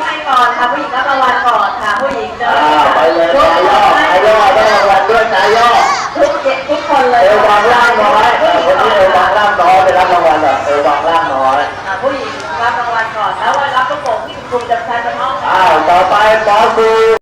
ไปก่อนค่ะ ผู้หญิงรับรางวัลก่อนค่ะ ผู้หญิงจะอ่าไปเลยนายย่อนาย่อได้รางวัลด้วยนายย่อทุกเด็กทุกคนเลยเอยอวางล่างน้อยคนนี้เอววางล่างน้อยไปรับรางวัลเหรอเอววางล่างน้อยอ่าผู้หญิงรับรางวัลก่อน แล้วรับประโป่งที่คุณครูจะใช้บนห้อง อ้าวต่อไปป๊อซู